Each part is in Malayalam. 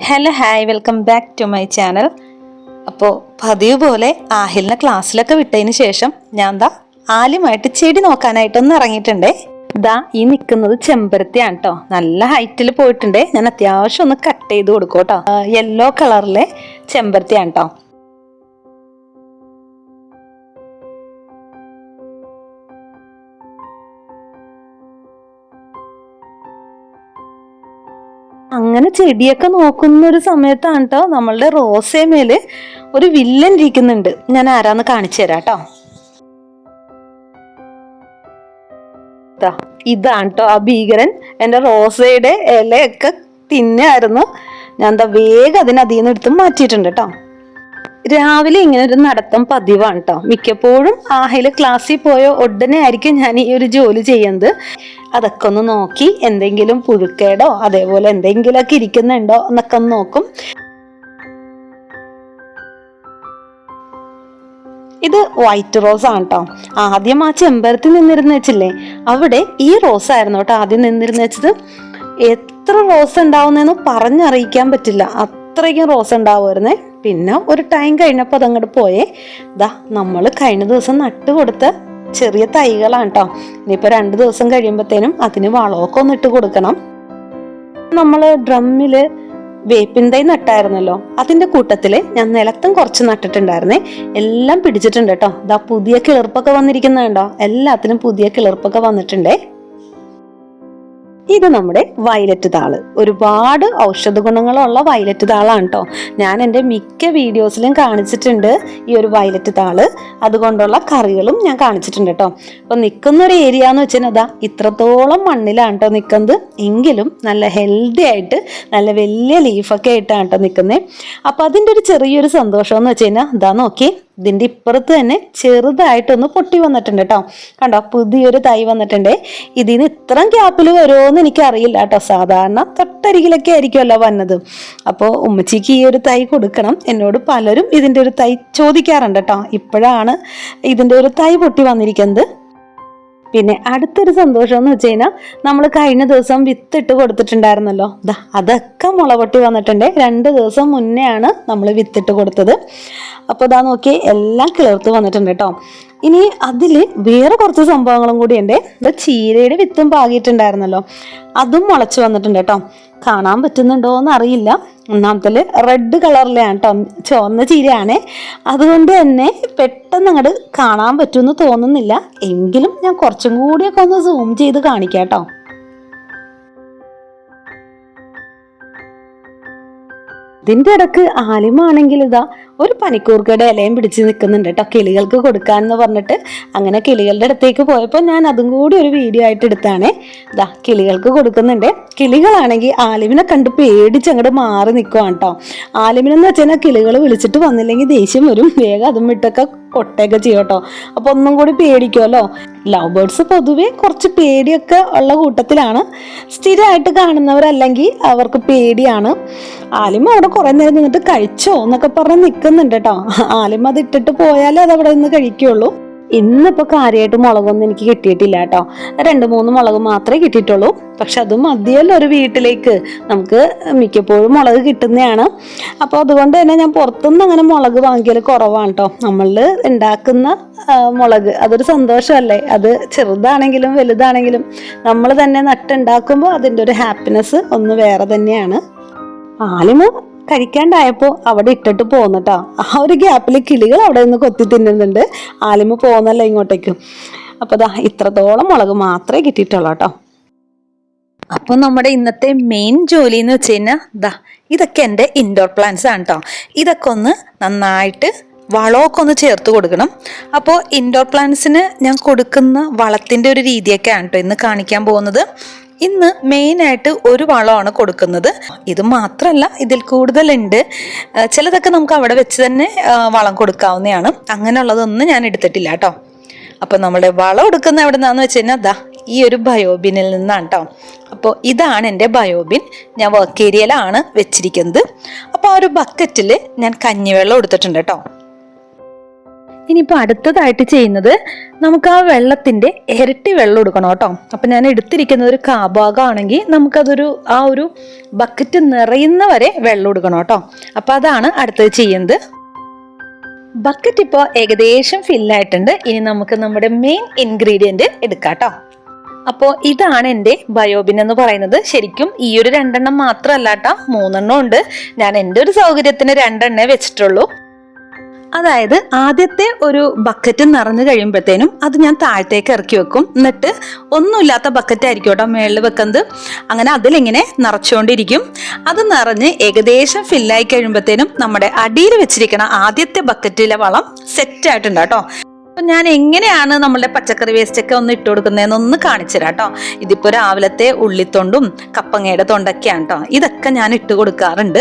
Hello hi welcome back to my channel അപ്പോൾ പതിവ് പോലെ ആഹിലിനെ ക്ലാസ്സിലൊക്കെ വിട്ടതിന് ശേഷം ഞാൻ ദാ ആദ്യമായിട്ട് ചെടി നോക്കാനായിട്ടൊന്ന് ഇറങ്ങിയിട്ടുണ്ടേ. ദാ ഈ നിൽക്കുന്നത് ചെമ്പരത്തിയാണ് കേട്ടോ നല്ല ഹൈറ്റിൽ പോയിട്ടുണ്ട്. ഞാൻ അത്യാവശ്യം ഒന്ന് കട്ട് ചെയ്ത് കൊടുക്കും കേട്ടോ യെല്ലോ കളറിലെ ചെമ്പരത്തിയാണ് കേട്ടോ അങ്ങനെ ചെടിയൊക്കെ നോക്കുന്ന ഒരു സമയത്താണ് കേട്ടോ നമ്മളുടെ റോസേമേൽ ഒരു വില്ലൻ ഇരിക്കുന്നുണ്ട്. ഞാൻ ആരാന്ന് കാണിച്ചു തരാം കേട്ടോ ഇതാണ് കേട്ടോ ആ ഭീകരൻ. എന്റെ റോസയുടെ ഇലയൊക്കെ തിന്നായിരുന്നു. ഞാൻ എന്താ വേഗം അതിനെ അതിൽ നിന്ന് എടുത്ത് മാറ്റിയിട്ടുണ്ട് കേട്ടോ. രാവിലെ ഇങ്ങനെ ഒരു നടത്തം പതിവാണ് കേട്ടോ മിക്കപ്പോഴും ആഹയിൽ ക്ലാസ്സിൽ പോയ ഉടനെ ആയിരിക്കും ഞാൻ ഈ ഒരു ജോലി ചെയ്യുന്നത്. അതൊക്കെ ഒന്ന് നോക്കി എന്തെങ്കിലും പുഴുക്കേടോ അതേപോലെ എന്തെങ്കിലുമൊക്കെ ഇരിക്കുന്നുണ്ടോ എന്നൊക്കെ ഒന്ന് നോക്കും. ഇത് വൈറ്റ് റോസ് ആണ് കേട്ടോ ആദ്യം ആ ചെമ്പരത്തിൽ നിന്നിരുന്ന് വെച്ചില്ലേ? അവിടെ ഈ റോസ് ആയിരുന്നു കേട്ടോ ആദ്യം നിന്നിരുന്ന് വെച്ചത്. എത്ര റോസ് ഉണ്ടാവുന്നതെന്ന് പറഞ്ഞറിയിക്കാൻ പറ്റില്ല. അത്രയ്ക്കും റോസ് ഉണ്ടാവുമായിരുന്നേ. പിന്നെ ഒരു ടൈം കഴിഞ്ഞപ്പോൾ അതങ്ങോട്ട് പോയേ. ദാ നമ്മൾ കഴിഞ്ഞ ദിവസം നട്ട് കൊടുത്ത ചെറിയ തൈകളാണ് കേട്ടോ ഇനിയിപ്പോൾ രണ്ട് ദിവസം കഴിയുമ്പോഴത്തേനും അതിന് വളമൊക്കെ ഒന്ന് ഇട്ട് കൊടുക്കണം. നമ്മൾ ഡ്രമ്മിൽ വേപ്പിൻ തൈ നട്ടായിരുന്നല്ലോ. അതിന്റെ കൂട്ടത്തിൽ ഞാൻ നിലത്തും കുറച്ച് നട്ടിട്ടുണ്ടായിരുന്നേ. എല്ലാം പിടിച്ചിട്ടുണ്ട് കേട്ടോ ദാ പുതിയ കിളിർപ്പൊക്കെ വന്നിരിക്കുന്നുണ്ടോ? എല്ലാത്തിനും പുതിയ കിളിർപ്പൊക്കെ വന്നിട്ടുണ്ടേ. ഇത് നമ്മുടെ വയലറ്റ് താൾ ഒരുപാട് ഔഷധ ഗുണങ്ങളുള്ള വയലറ്റ് താളാണ് കേട്ടോ ഞാൻ എന്റെ മിക്ക വീഡിയോസിലും കാണിച്ചിട്ടുണ്ട് ഈ ഒരു വയലറ്റ് താൾ അതുകൊണ്ടുള്ള കറികളും ഞാൻ കാണിച്ചിട്ടുണ്ട് കേട്ടോ അപ്പോൾ നിൽക്കുന്ന ഒരു ഏരിയ എന്ന് വെച്ചാൽ അതാ ഇത്രത്തോളം മണ്ണിലാണ് കേട്ടോ നിൽക്കുന്നത്. എങ്കിലും നല്ല ഹെൽത്തി ആയിട്ട് നല്ല വലിയ ലീഫൊക്കെ ആയിട്ടാണ് കേട്ടോ നിൽക്കുന്നത്. അപ്പോൾ അതിന്റെ ഒരു ചെറിയൊരു സന്തോഷം എന്ന് വെച്ച് കഴിഞ്ഞാൽ ഇതാ നോക്കി ഇതിന്റെ ഇപ്പുറത്ത് തന്നെ ചെറുതായിട്ടൊന്ന് പൊട്ടി വന്നിട്ടുണ്ട് കേട്ടോ. കണ്ടോ പുതിയൊരു തൈ വന്നിട്ടുണ്ട്. ഇതിന് ഇത്രയും ഗ്യാപ്പിൽ വരുമോയെന്ന് എനിക്കറിയില്ല കേട്ടോ. സാധാരണ തൊട്ടരികിലൊക്കെ ആയിരിക്കുമല്ലോ വന്നത്. അപ്പോൾ ഉമ്മച്ചിക്ക് ഈ ഒരു തൈ കൊടുക്കണം. എന്നോട് പലരും ഇതിന്റെ ഒരു തൈ ചോദിക്കാറുണ്ട് കേട്ടോ. ഇപ്പോഴാണ് ഇതിന്റെ ഒരു തൈ പൊട്ടി വന്നിരിക്കുന്നത്. പിന്നെ അടുത്തൊരു സന്തോഷം എന്ന് വെച്ച് കഴിഞ്ഞാൽ നമ്മൾ കഴിഞ്ഞ ദിവസം വിത്തിട്ട് കൊടുത്തിട്ടുണ്ടായിരുന്നല്ലോ. ദാ അതൊക്കെ മുളപൊട്ടി വന്നിട്ടുണ്ട്. രണ്ട് ദിവസം മുന്നെയാണ് നമ്മൾ വിത്തിട്ട് കൊടുത്തത്. അപ്പോൾ ഇതാ നോക്കി എല്ലാം കിളിർത്ത് വന്നിട്ടുണ്ട് കേട്ടോ ഇനി അതിൽ വേറെ കുറച്ച് സംഭവങ്ങളും കൂടി ഉണ്ട്. ചീരയുടെ വിത്തും പാകിയിട്ടുണ്ടായിരുന്നല്ലോ. അതും മുളച്ചു വന്നിട്ടുണ്ട് കേട്ടോ. കാണാൻ പറ്റുന്നുണ്ടോ എന്ന് അറിയില്ല ഒന്നാമത്തിൽ റെഡ് കളറിലാണ് കേട്ടോ ചുവന്ന ചീരയാണ്. അതുകൊണ്ട് തന്നെ പെട്ടെന്ന് അങ്ങോട്ട് കാണാൻ പറ്റുമെന്ന് തോന്നുന്നില്ല. എങ്കിലും ഞാൻ കുറച്ചും കൂടിയൊക്കെ ഒന്ന് സൂം ചെയ്ത് കാണിക്കാം കേട്ടോ. ഇതിന്റെ ഇടയ്ക്ക് ആലിമാണെങ്കിൽ ഇതാ ഒരു പനിക്കൂർക്കയുടെ ഇലയും പിടിച്ച് നിൽക്കുന്നുണ്ട് കേട്ടോ കിളികൾക്ക് കൊടുക്കാന്ന് പറഞ്ഞിട്ട് അങ്ങനെ കിളികളുടെ അടുത്തേക്ക് പോയപ്പോൾ ഞാൻ അതും കൂടി ഒരു വീഡിയോ ആയിട്ട് എടുത്താണേ. ഇതാ കിളികൾക്ക് കൊടുക്കുന്നുണ്ട്. കിളികളാണെങ്കിൽ ആലിമിനെ കണ്ട് പേടിച്ച് അങ്ങോട്ട് മാറി നിൽക്കുവാണ് കേട്ടോ ആലിമിനെന്ന് വെച്ചാൽ കിളികൾ വിളിച്ചിട്ട് വന്നില്ലെങ്കിൽ ദേഷ്യം വരും. വേഗം അതും വിട്ടൊക്കെ കൊട്ടയൊക്കെ ചെയ്യും കേട്ടോ അപ്പൊ ഒന്നും കൂടി പേടിക്കുമല്ലോ ലവ് ബേർഡ്സ് പൊതുവേ കുറച്ച് പേടിയൊക്കെ ഉള്ള കൂട്ടത്തിലാണ്. സ്ഥിരമായിട്ട് കാണുന്നവരല്ലെങ്കിൽ അവർക്ക് പേടിയാണ്. ആലിമ അവിടെ കുറേ നേരം നിന്നിട്ട് കഴിച്ചോ എന്നൊക്കെ പറഞ്ഞ് നിൽക്കുന്നുണ്ട് കേട്ടോ ആലിമ അത് ഇട്ടിട്ട് പോയാലേ അത് അവിടെ നിന്ന് കഴിക്കുള്ളൂ. ഇന്നിപ്പോ കാര്യമായിട്ട് മുളകൊന്നും എനിക്ക് കിട്ടിയിട്ടില്ല കേട്ടോ രണ്ട് മൂന്ന് മുളക് മാത്രമേ കിട്ടിയിട്ടുള്ളൂ. പക്ഷെ അത് മതിയല്ലോ ഒരു വീട്ടിലേക്ക്. നമുക്ക് മിക്കപ്പോഴും മുളക് കിട്ടുന്നതാണ്. അപ്പോൾ അതുകൊണ്ട് തന്നെ ഞാൻ പുറത്തുനിന്ന് അങ്ങനെ മുളക് വാങ്ങിയാൽ കുറവാണ് കേട്ടോ നമ്മൾ ഉണ്ടാക്കുന്ന മുളക് അതൊരു സന്തോഷമല്ലേ? അത് ചെറുതാണെങ്കിലും വലുതാണെങ്കിലും നമ്മൾ തന്നെ നട്ടുണ്ടാക്കുമ്പോൾ അതിന്റെ ഒരു ഹാപ്പിനെസ് ഒന്ന് വേറെ തന്നെയാണ്. ആലിമ കഴിക്കാണ്ടായപ്പോൾ അവിടെ ഇട്ടിട്ട് പോന്നിട്ടാ ആ ഒരു ഗ്യാപ്പിൽ കിളികൾ അവിടെ നിന്ന് കൊത്തി തിന്നുന്നുണ്ട്. ആലിമ പോകുന്നല്ല ഇങ്ങോട്ടേക്ക്. അപ്പോൾ ദാ ഇത്രത്തോളം മുളക് മാത്രമേ കിട്ടിയിട്ടുള്ളൂ കേട്ടോ അപ്പൊ നമ്മുടെ ഇന്നത്തെ മെയിൻ ജോലി എന്ന് വെച്ച് കഴിഞ്ഞാൽ ദാ ഇതൊക്കെ എന്റെ ഇൻഡോർ പ്ലാന്റ്സ് ആണ് കേട്ടോ ഇതൊക്കെ ഒന്ന് നന്നായിട്ട് വളമൊക്കെ ഒന്ന് ചേർത്ത് കൊടുക്കണം. അപ്പോൾ ഇൻഡോർ പ്ലാന്റ്സിന് ഞാൻ കൊടുക്കുന്ന വളത്തിന്റെ ഒരു രീതിയൊക്കെയാണ് കേട്ടോ ഇന്ന് കാണിക്കാൻ പോകുന്നത്. ഇന്ന് മെയിൻ ആയിട്ട് ഒരു വളമാണ് കൊടുക്കുന്നത്. ഇത് മാത്രമല്ല ഇതിൽ കൂടുതലുണ്ട്. ചിലതൊക്കെ നമുക്ക് അവിടെ വെച്ച് തന്നെ വളം കൊടുക്കാവുന്നതാണ്. അങ്ങനെയുള്ളതൊന്നും ഞാൻ എടുത്തിട്ടില്ല കേട്ടോ. അപ്പോൾ നമ്മുടെ വളം എടുക്കുന്ന എവിടെ നിന്നാന്ന് വെച്ച് കഴിഞ്ഞാൽ അതാ ഈ ഒരു ബയോബിനിൽ നിന്നാണ് കേട്ടോ അപ്പോൾ ഇതാണ് എന്റെ ബയോബിൻ ഞാൻ വർക്ക് ഏരിയയിലാണ് വെച്ചിരിക്കുന്നത്. അപ്പോൾ ആ ഒരു ബക്കറ്റിൽ ഞാൻ കഞ്ഞിവെള്ളം എടുത്തിട്ടുണ്ട് കേട്ടോ ഇനിയിപ്പോൾ അടുത്തതായിട്ട് ചെയ്യുന്നത് നമുക്ക് ആ വെള്ളത്തിന്റെ ഇരട്ടി വെള്ളം എടുക്കണം കേട്ടോ. അപ്പം ഞാൻ എടുത്തിരിക്കുന്ന ഒരു കാഭാഗമാണെങ്കിൽ നമുക്കതൊരു ആ ഒരു ബക്കറ്റ് നിറയുന്ന വരെ വെള്ളം എടുക്കണം കേട്ടോ. അപ്പം അതാണ് അടുത്തത് ചെയ്യുന്നത്. ബക്കറ്റ് ഇപ്പോൾ ഏകദേശം ഫില്ലായിട്ടുണ്ട് ഇനി നമുക്ക് നമ്മുടെ മെയിൻ ഇൻഗ്രീഡിയന്റ് എടുക്കാം കേട്ടോ. അപ്പോൾ ഇതാണ് എന്റെ ബയോബിൻ എന്ന് പറയുന്നത്. ശരിക്കും ഈ ഒരു രണ്ടെണ്ണം മാത്രമല്ല കേട്ടോ. മൂന്നെണ്ണം ഉണ്ട്. ഞാൻ എന്റെ ഒരു സൗകര്യത്തിന് രണ്ടെണ്ണേ വെച്ചിട്ടുള്ളൂ. അതായത് ആദ്യത്തെ ഒരു ബക്കറ്റ് നിറഞ്ഞു കഴിയുമ്പോഴത്തേനും അത് ഞാൻ താഴത്തേക്ക് ഇറക്കി വെക്കും. എന്നിട്ട് ഒന്നുമില്ലാത്ത ബക്കറ്റ് ആയിരിക്കും കേട്ടോ മേളിൽ വെക്കുന്നത്. അങ്ങനെ അതിലിങ്ങനെ നിറച്ചുകൊണ്ടിരിക്കും. അത് നിറഞ്ഞ് ഏകദേശം ഫില്ലായി കഴിയുമ്പോഴത്തേനും നമ്മുടെ അടിയിൽ വെച്ചിരിക്കണ ആദ്യത്തെ ബക്കറ്റിലെ വളം സെറ്റ് ആയിട്ടുണ്ട് കേട്ടോ. അപ്പൊ ഞാൻ എങ്ങനെയാണ് നമ്മളുടെ പച്ചക്കറി വേസ്റ്റ് ഒക്കെ ഒന്ന് ഇട്ട് കൊടുക്കുന്നതെന്ന് ഒന്ന് കാണിച്ചു തരാം കേട്ടോ. ഇതിപ്പോ രാവിലത്തെ ഉള്ളിത്തൊണ്ടും കപ്പങ്ങയുടെ തൊണ്ടൊക്കെയാണ് കേട്ടോ. ഇതൊക്കെ ഞാൻ ഇട്ട് കൊടുക്കാറുണ്ട്.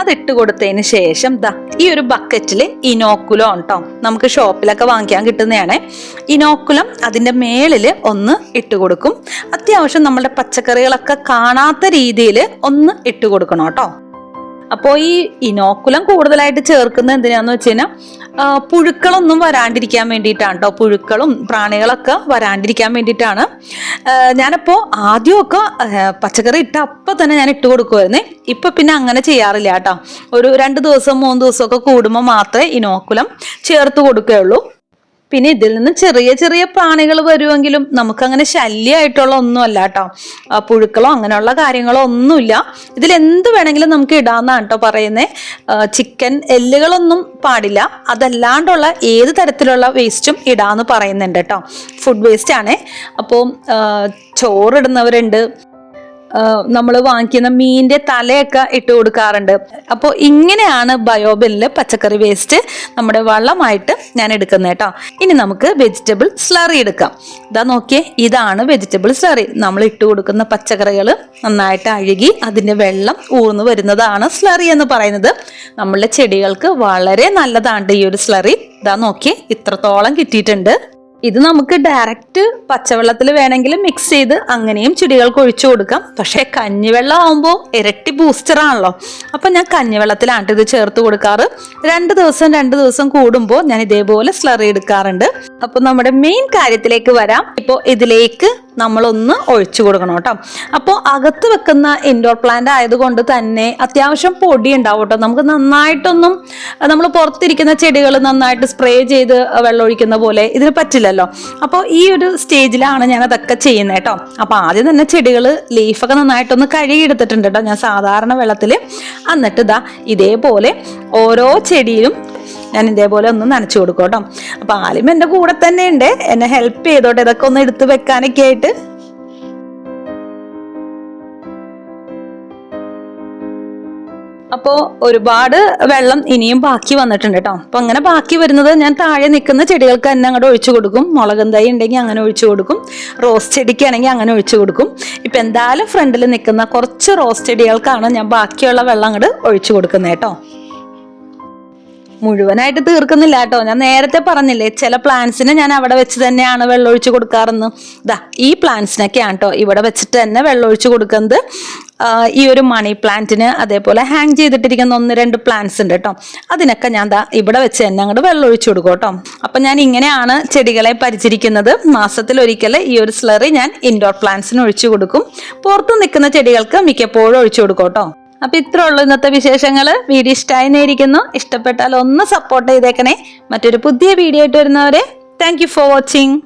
അതിട്ട് കൊടുത്തതിന് ശേഷം ദാ ഈ ഒരു ബക്കറ്റിൽ ഇനോക്കുലം കേട്ടോ നമുക്ക് ഷോപ്പിലൊക്കെ വാങ്ങിക്കാൻ കിട്ടുന്നതാണ്. ഇനോക്കുലം അതിന്റെ മേളിൽ ഒന്ന് ഇട്ട് കൊടുക്കും. അത്യാവശ്യം നമ്മളുടെ പച്ചക്കറികളൊക്കെ കാണാത്ത രീതിയിൽ ഒന്ന് ഇട്ട് കൊടുക്കണം കേട്ടോ. അപ്പോൾ ഈ ഇനോക്കുലം കൂടുതലായിട്ട് ചേർക്കുന്നത് എന്തിനാന്ന് വെച്ച് കഴിഞ്ഞാൽ പുഴുക്കളൊന്നും വരാണ്ടിരിക്കാൻ വേണ്ടിയിട്ടാണ് കേട്ടോ പുഴുക്കളും പ്രാണികളൊക്കെ വരാണ്ടിരിക്കാൻ വേണ്ടിയിട്ടാണ്. ഞാനപ്പോൾ ആദ്യമൊക്കെ പച്ചക്കറി ഇട്ട അപ്പം തന്നെ ഞാൻ ഇട്ട് കൊടുക്കുമായിരുന്നേ ഇപ്പം പിന്നെ അങ്ങനെ ചെയ്യാറില്ല കേട്ടോ. ഒരു രണ്ട് ദിവസം മൂന്ന് ദിവസമൊക്കെ കൂടുമ്പോൾ മാത്രമേ ഇനോക്കുലം ചേർത്ത് കൊടുക്കുകയുള്ളൂ. പിന്നെ ഇതിൽ നിന്ന് ചെറിയ ചെറിയ പ്രാണികൾ വരുമെങ്കിലും നമുക്കങ്ങനെ ശല്യമായിട്ടുള്ള ഒന്നുമല്ല കേട്ടോ. പുഴുക്കളോ അങ്ങനെയുള്ള കാര്യങ്ങളോ ഒന്നുമില്ല. ഇതിൽ എന്ത് വേണമെങ്കിലും നമുക്ക് ഇടാമെന്നാണ് കേട്ടോ പറയുന്നത് ചിക്കൻ എല്ലുകളൊന്നും പാടില്ല. അതല്ലാണ്ടുള്ള ഏത് തരത്തിലുള്ള വേസ്റ്റും ഇടാമെന്ന് പറയുന്നുണ്ട് കേട്ടോ. ഫുഡ് വേസ്റ്റ് ആണേ. അപ്പോൾ ചോറിടുന്നവരുണ്ട്. നമ്മൾ വാങ്ങിക്കുന്ന മീനിന്റെ തലയൊക്കെ ഇട്ട് കൊടുക്കാറുണ്ട്. അപ്പോൾ ഇങ്ങനെയാണ് ബയോബിനിൽ പച്ചക്കറി വേസ്റ്റ് നമ്മുടെ വെള്ളമായിട്ട് ഞാൻ എടുക്കുന്നത് കേട്ടോ. ഇനി നമുക്ക് വെജിറ്റബിൾ സ്ലറി എടുക്കാം. ഇതാ നോക്കിയേ ഇതാണ് വെജിറ്റബിൾ സ്ലറി. നമ്മൾ ഇട്ട് കൊടുക്കുന്ന പച്ചക്കറികൾ നന്നായിട്ട് അഴുകി അതിന്റെ വെള്ളം ഊർന്നു വരുന്നതാണ് സ്ലറി എന്ന് പറയുന്നത്. നമ്മളുടെ ചെടികൾക്ക് വളരെ നല്ലതാണ് ഈ ഒരു സ്ലറി. ഇതാ നോക്കിയേ ഇത്രത്തോളം കിട്ടിയിട്ടുണ്ട്. ഇത് നമുക്ക് ഡയറക്റ്റ് പച്ചവെള്ളത്തിൽ വേണമെങ്കിൽ മിക്സ് ചെയ്ത് അങ്ങനെയും ചെടികൾക്ക് ഒഴിച്ചു കൊടുക്കാം. പക്ഷേ കഞ്ഞിവെള്ളം ആകുമ്പോൾ ഇരട്ടി ബൂസ്റ്റർ ആണല്ലോ. അപ്പം ഞാൻ കഞ്ഞിവെള്ളത്തിലാണ് ഇത് ചേർത്ത് കൊടുക്കാറ്. രണ്ട് ദിവസം രണ്ട് ദിവസം കൂടുമ്പോൾ ഞാൻ ഇതേപോലെ സ്ലറി എടുക്കാറുണ്ട്. അപ്പോൾ നമ്മുടെ മെയിൻ കാര്യത്തിലേക്ക് വരാം. ഇപ്പോൾ ഇതിലേക്ക് നമ്മളൊന്ന് ഒഴിച്ചു കൊടുക്കണം കേട്ടോ. അപ്പോൾ അകത്ത് വെക്കുന്ന ഇൻഡോർ പ്ലാന്റ് ആയതുകൊണ്ട് തന്നെ അത്യാവശ്യം പൊടി ഉണ്ടാവും കേട്ടോ. നമുക്ക് നന്നായിട്ടൊന്നും നമ്മൾ പുറത്തിരിക്കുന്ന ചെടികൾ നന്നായിട്ട് സ്പ്രേ ചെയ്ത് വെള്ളം ഒഴിക്കുന്ന പോലെ ഇതിന് പറ്റില്ലല്ലോ. അപ്പോൾ ഈ ഒരു സ്റ്റേജിലാണ് ഞാൻ അതൊക്കെ ചെയ്യുന്നത് കേട്ടോ. അപ്പോൾ ആദ്യം തന്നെ ചെടികൾ ലീഫൊക്കെ നന്നായിട്ടൊന്ന് കഴുകിയെടുത്തിട്ടുണ്ട് കേട്ടോ. ഞാൻ സാധാരണ വെള്ളത്തിൽ എന്നിട്ട് ഇതാ ഇതേപോലെ ഓരോ ചെടിയിലും ഞാൻ ഇതേപോലെ ഒന്ന് നനച്ചു കൊടുക്കും കേട്ടോ. അപ്പൊ ആലിം കൂടെ തന്നെ ഉണ്ട്. എന്നെ ഹെൽപ്പ് ചെയ്തോട്ടെ. ഇതൊക്കെ ഒന്ന് എടുത്തു വെക്കാനൊക്കെ ആയിട്ട്. അപ്പോ ഒരുപാട് വെള്ളം ഇനിയും ബാക്കി വന്നിട്ടുണ്ട് കേട്ടോ. അപ്പൊ അങ്ങനെ ബാക്കി വരുന്നത് ഞാൻ താഴെ നിൽക്കുന്ന ചെടികൾക്ക് തന്നെ അങ്ങോട്ട് ഒഴിച്ചു കൊടുക്കും. മുളകും തൈ ഉണ്ടെങ്കിൽ അങ്ങനെ ഒഴിച്ചു കൊടുക്കും. റോസ് ചെടിക്കാണെങ്കിൽ അങ്ങനെ ഒഴിച്ചു കൊടുക്കും. ഇപ്പൊ എന്തായാലും ഫ്രണ്ടിൽ നിൽക്കുന്ന കുറച്ച് റോസ് ചെടികൾക്കാണ് ഞാൻ ബാക്കിയുള്ള വെള്ളം അങ്ങോട്ട് ഒഴിച്ചു കൊടുക്കുന്നത് കേട്ടോ. മുഴുവനായിട്ട് തീർക്കുന്നില്ല കേട്ടോ. ഞാൻ നേരത്തെ പറഞ്ഞില്ലേ ചില പ്ലാന്റ്സിനെ ഞാൻ അവിടെ വെച്ച് തന്നെയാണ് വെള്ളമൊഴിച്ച് കൊടുക്കാറെന്ന്. ദാ ഈ പ്ലാന്റ്സിനൊക്കെയാണ് കേട്ടോ ഇവിടെ വെച്ചിട്ട് തന്നെ വെള്ളമൊഴിച്ച് കൊടുക്കുന്നത്. ഈ ഒരു മണി പ്ലാന്റിന് അതേപോലെ ഹാങ് ചെയ്തിട്ടിരിക്കുന്ന ഒന്ന് രണ്ട് പ്ലാന്റ്സ് ഉണ്ട് കേട്ടോ അതിനൊക്കെ ഞാൻ ദാ ഇവിടെ വെച്ച് തന്നെ അങ്ങോട്ട് വെള്ളമൊഴിച്ച് കൊടുക്കും കേട്ടോ അപ്പം ഞാൻ ഇങ്ങനെയാണ് ചെടികളെ പരിചരിക്കുന്നത്. മാസത്തിൽ ഒരിക്കൽ ഈ ഒരു സ്ലറി ഞാൻ ഇൻഡോർ പ്ലാന്റ്സിന് ഒഴിച്ചു കൊടുക്കും. പുറത്ത് നിൽക്കുന്ന ചെടികൾക്ക് മിക്കപ്പോഴും ഒഴിച്ചു കൊടുക്കും കേട്ടോ അപ്പൊ ഇത്രേ ഉള്ളൂ ഇന്നത്തെ വിശേഷങ്ങൾ വീഡിയോ ഇഷ്ടമായി നേരിക്കുന്നു ഇഷ്ടപ്പെട്ടാൽ ഒന്ന് സപ്പോർട്ട് ചെയ്തേക്കണേ. മറ്റൊരു പുതിയ വീഡിയോ ആയിട്ട് വരുന്നവരെ താങ്ക് ഫോർ വാച്ചിങ്